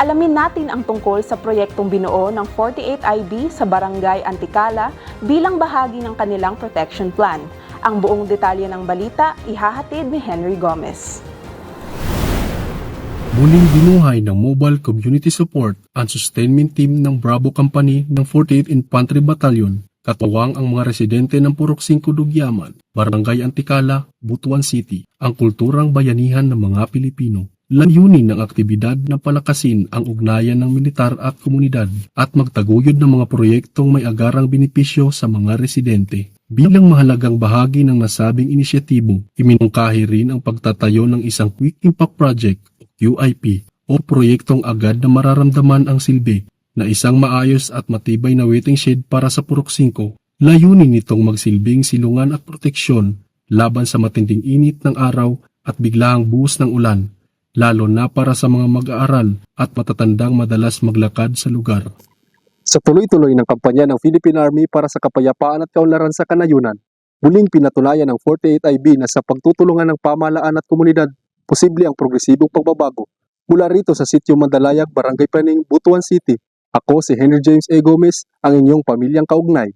alamin natin ang tungkol sa proyektong binuo ng 48IB sa Barangay Antikala bilang bahagi ng kanilang protection plan. Ang buong detalye ng balita ihahatid ni Henry Gomez. Muling binuhay ng Mobile Community Support and Sustainment Team ng Bravo Company ng 48th Infantry Battalion katuwang ang mga residente ng Purok 5 Dugyaman, Barangay Antikala, Butuan City, ang kulturang bayanihan ng mga Pilipino. Layunin ng aktibidad na palakasin ang ugnayan ng militar at komunidad at magtaguyod ng mga proyektong may agarang benepisyo sa mga residente. Bilang mahalagang bahagi ng nasabing inisyatibo, iminungkahi rin ang pagtatayo ng isang Quick Impact Project QIP o proyektong agad na mararamdaman ang silbi na isang maayos at matibay na waiting shed para sa Purok 5. Layunin nitong magsilbing silungan at proteksyon laban sa matinding init ng araw at biglaang buhos ng ulan, lalo na para sa mga mag-aaral at matatandang madalas maglakad sa lugar. Sa tuloy-tuloy ng kampanya ng Philippine Army para sa kapayapaan at kaunlaran sa kanayunan, muling pinatunayan ng 48IB na sa pagtutulungan ng pamahalaan at komunidad, posible ang progresibong pagbabago. Mula rito sa Sitio Mandalayag, Barangay Paning, Butuan City, ako si Henry James A. Gomez, ang inyong pamilyang kaugnay.